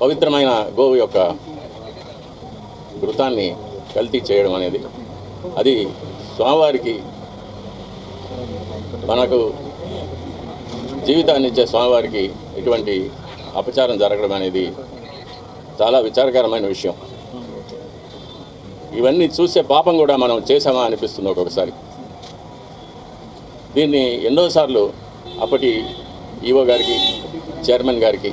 పవిత్రమైన గోవు యొక్క ఘృతాన్ని కల్తీ చేయడం అనేది అది స్వామివారికి మనకు జీవితాన్ని ఇచ్చే స్వామివారికి ఇటువంటి అపచారం జరగడం అనేది చాలా విచారకరమైన విషయం. ఇవన్నీ చూసే పాపం కూడా మనం చేసామా అనిపిస్తుంది ఒక్కొక్కసారి. దీన్ని ఎన్నోసార్లు అప్పటి ఈవో గారికి చైర్మన్ గారికి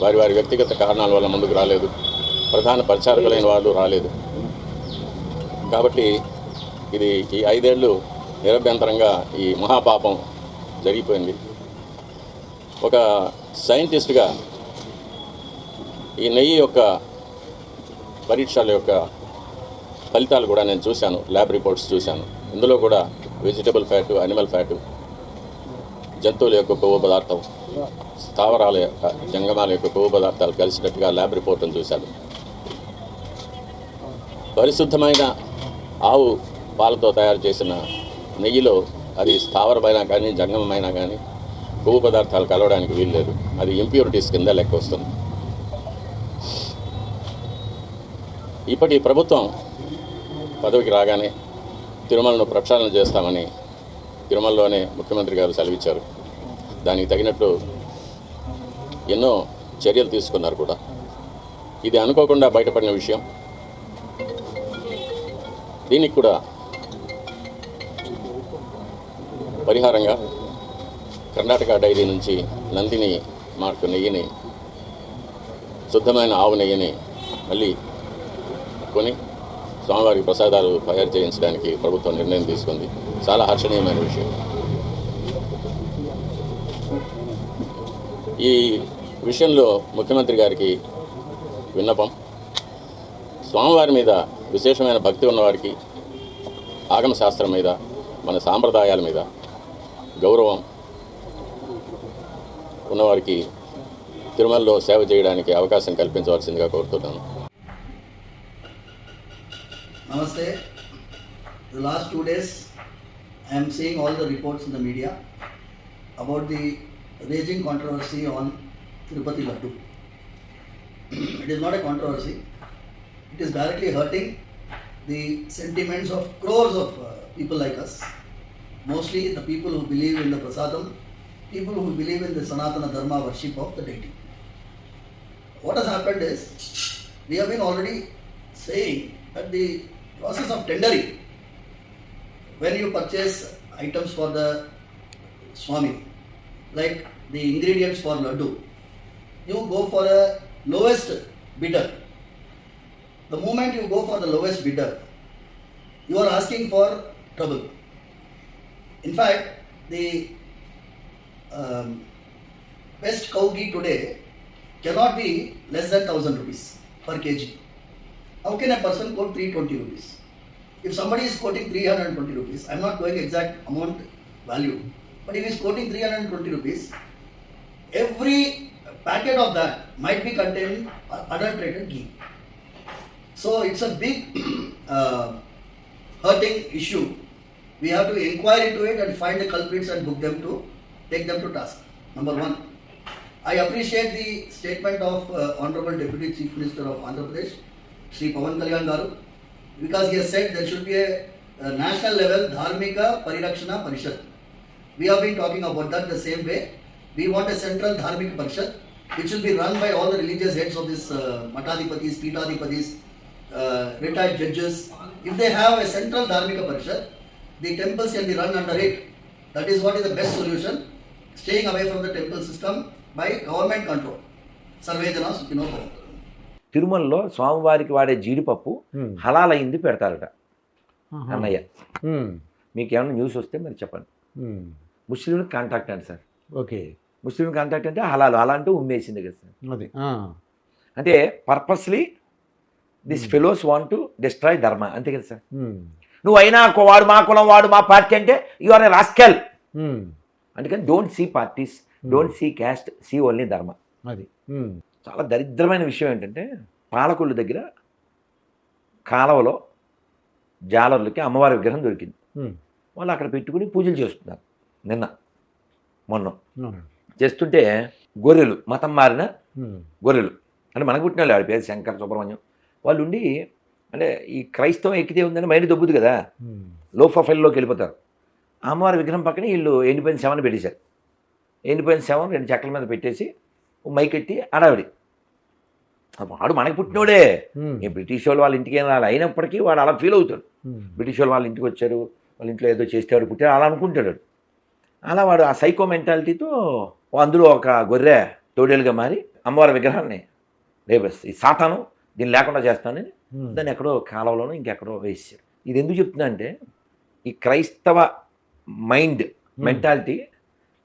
వారి వారి వ్యక్తిగత కారణాల వల్ల ముందుకు రాలేదు. ప్రధాన పరిచారకులైన వాళ్ళు రాలేదు. కాబట్టి ఇది ఈ ఐదేళ్ళు నిరభ్యంతరంగా ఈ మహాపాపం జరిగిపోయింది. ఒక సైంటిస్ట్గా ఈ నెయ్యి యొక్క పరీక్షల యొక్క ఫలితాలు కూడా నేను చూశాను ల్యాబ్ రిపోర్ట్స్ చూశాను. ఇందులో కూడా వెజిటబుల్ ఫ్యాటు అనిమల్ ఫ్యాటు జంతువుల యొక్క కొవ్వు పదార్థం స్థావరాల యొక్క జంగమాల యొక్క కొవ్వు పదార్థాలు కలిసినట్టుగా ల్యాబ్ రిపోర్టులు చూశాను పరిశుద్ధమైన ఆవు పాలతో తయారు చేసిన నెయ్యిలో అది స్థావరమైన కానీ జంగమైనా కానీ కొవ్వు పదార్థాలు కలవడానికి వీల్లేదు. అది ఇంప్యూరిటీస్ కింద లెక్క వస్తుంది. ఇప్పటి ప్రభుత్వం పదవికి రాగానే తిరుమలను ప్రక్షాళన చేస్తామని తిరుమలలోనే ముఖ్యమంత్రి గారు సెలవిచ్చారు. దానికి తగినట్లు ఎన్నో చర్యలు తీసుకున్నారు కూడా. ఇది అనుకోకుండా బయటపడిన విషయం. దీనికి కూడా పరిహారంగా కర్ణాటక డైరీ నుంచి నందిని మార్కు నెయ్యిని శుద్ధమైన ఆవు నెయ్యిని మళ్ళీ కొని స్వామివారికి ప్రసాదాలు తయారు చేయించడానికి ప్రభుత్వం నిర్ణయం తీసుకుంది. చాలా హర్షణీయమైన విషయం. ఈ విషయంలో ముఖ్యమంత్రి గారికి విన్నపం. స్వామివారి మీద విశేషమైన భక్తి ఉన్నవారికి ఆగమ శాస్త్రం మీద మన సాంప్రదాయాల మీద గౌరవం ఉన్నవారికి తిరుమలలో సేవ చేయడానికి అవకాశం కల్పించవలసిందిగా కోరుతున్నాను. నమస్తే. The last two I am seeing all the reports in the media about the raging controversy on Tirupati Laddu. it is not a controversy. It is directly hurting the sentiments of crores of uh, people like us. Mostly the people who believe in the prasadam, people who believe in the Sanatana Dharma worship of the deity. What has happened is, we have been already saying that the process of tendering, when you purchase items for the Swami, like the ingredients for laddu, you go for a lowest bidder. The moment you go for the lowest bidder, you are asking for trouble. In fact, the um, best cow ghee today cannot be less than 1000 rupees per kg. How can a person quote 320 rupees? If somebody is quoting 320 rupees, i am not going exact amount value, but if he is quoting 320 rupees, every packet of that might be containing adulterated ghee. So it's a big uh, hurting issue. We have to inquire into it and find the culprits and book them to take them to task. Number one. I appreciate the statement of uh, Honorable Deputy Chief Minister of Andhra Pradesh, Sri Pawan Kalyan Garu, because he has said there should be a, a national level Dharmika Parirakshana Parishad. We have been talking about that the same way. We want a central Dharmika Parishad which will be run by all the religious heads of this uh, Matadipatis, Pitadipatis, uh, retired judges. If they have a central Dharmika Parishad, the temples can be run under it. That is what is the best solution. Staying away from the temple system by government control. Sarvejana Sukhino Bhavantu. తిరుమలలో స్వామివారికి వాడే జీడిపప్పు హలాల్ అయింది పెడతారట. అన్నయ్య. మీకు ఏమైనా news వస్తే మరి చెప్పండి. ముస్లింలకు కాంటాక్ట్ అండి సార్. ఓకే. ముస్లిం కాంటాక్ట్ అంటే హలాలు అలా అంటూ ఉమ్మేసింది కదా సార్. అది అంటే purposely this fellows want to destroy dharma అంతే కదా సార్. నువ్వు అయినా వాడు మా కులం వాడు మా పార్టీ అంటే యు ఆర్ ఎ రాస్కెల్. అందుకని don't see parties don't see caste see only dharma. అది చాలా దరిద్రమైన విషయం ఏంటంటే పాలకొల్లు దగ్గర కాలవలో జాలర్లకి అమ్మవారి విగ్రహం దొరికింది. వాళ్ళు అక్కడ పెట్టుకుని పూజలు చేస్తున్నారు. నిన్న మొన్న. చేస్తుంటే గొర్రెలు మతం మారిన గొర్రెలు. అంటే మనకు పుట్టిన వాళ్ళు ఆవిడ పేరు? శంకర్ సుబ్రహ్మణ్యం. వాళ్ళు ఉండి అంటే ఈ క్రైస్తవం ఎక్కితే ఉందని మైండ్ దొబ్బుదు కదా. లో ప్రొఫైల్లోకి వెళ్ళిపోతారు. అమ్మవారి విగ్రహం పక్కన వీళ్ళు ఎండిపోయిన శవని పెట్టేశారు. ఎండిపోయిన శవం రెండు చెక్కల మీద పెట్టేసి మైకెట్టి అడావిడి. వాడు మనకి పుట్టినోడే. ఈ బ్రిటిష్ వాళ్ళు వాళ్ళ ఇంటికి రాలి అయినప్పటికీ వాడు అలా ఫీల్ అవుతాడు. బ్రిటిష్ వాళ్ళు వాళ్ళ ఇంటికి వచ్చారు. వాళ్ళ ఇంట్లో ఏదో చేసేవాడు పుట్టాడు. అలా అనుకుంటాడు. అలా వాడు ఆ సైకో మెంటాలిటీతో అందులో ఒక గొర్రె తోడేలుగా మారి అమ్మవారి విగ్రహాన్ని రేపస్ ఈ సాతాను దీన్ని లేకుండా చేస్తానని దాన్ని ఎక్కడో కాలంలోనూ ఇంకెక్కడో వేసారు ఇది ఎందుకు చెప్తున్నా అంటే ఈ క్రైస్తవ మైండ్ మెంటాలిటీ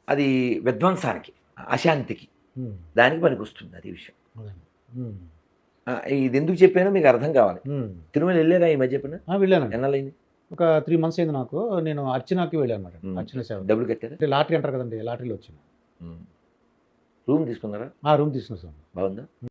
అది విధ్వంసానికి అశాంతికి దానికి పనికి వస్తుంది అది. విషయం ఇది ఎందుకు చెప్పానో మీకు అర్థం కావాలి. తిరుమల వెళ్ళారా ఈ మధ్య చెప్పిన వెళ్ళానండి. ఎన్నాళ్ళైంది ఒక త్రీ మంత్స్ అయింది నాకు. నేను అర్చనాకి వెళ్ళాను అనమాట ఉమ్. అర్చన సేవ. డబ్బులు కట్టారా? లాటరీ అంటారు కదండి లాటరీలో వచ్చింది. రూమ్ తీసుకున్నారా? ఆ రూమ్ తీసుకున్నాను సార్. బాగుందా?